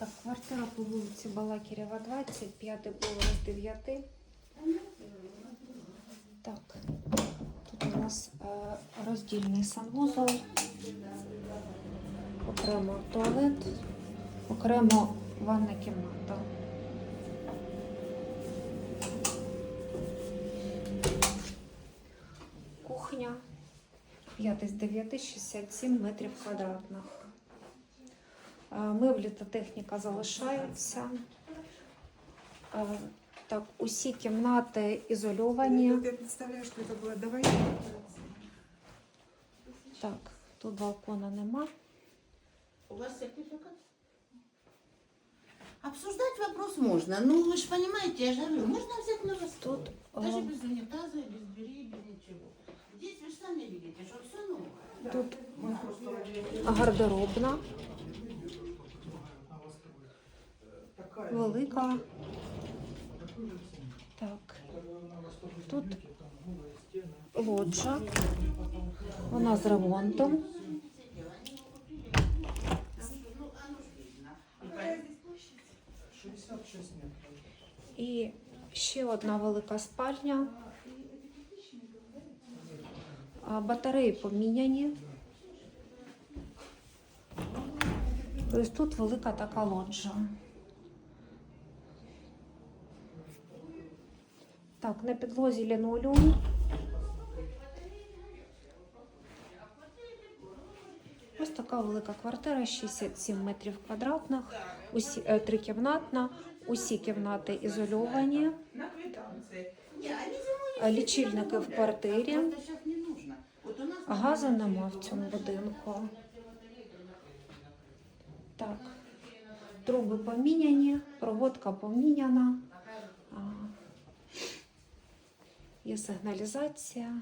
Так, квартира по вулиці Балакірєва, 20, п'ятий поверх 9. Так, тут у нас е, роздільний санвузол, окремо туалет, окремо ванна кімната. Кухня 5 з 9, 67 метрів квадратних. Е, Меблі та техніка залишаються. Е, Так, усі кімнати ізольовані. Я представляю, что это было. Давай. Так, тут балкона нема. У вас сертификат? Обсуждать вопрос можно. Ну, вы же понимаете, я же говорю, можно взять на вас Тут Даже е, без унитаза, без дверей, без ничего. Здесь вы же сами видите, что все новое. тут гардеробна, Велика. Так, тут лоджа. Вона з ремонтом. Оно же видно. 66 метров. І ще одна велика спальня. Батареї поміняні. Тобто тут велика така лоджа. Так, на підлозі лінолеум. Ось така велика квартира, 67 метрів квадратних, е, трикімнатна, усі кімнати ізольовані, а лічильники в квартирі. Газу нема в цьому будинку. Так, труби поміняні, проводка поміняна. Є сигналізація.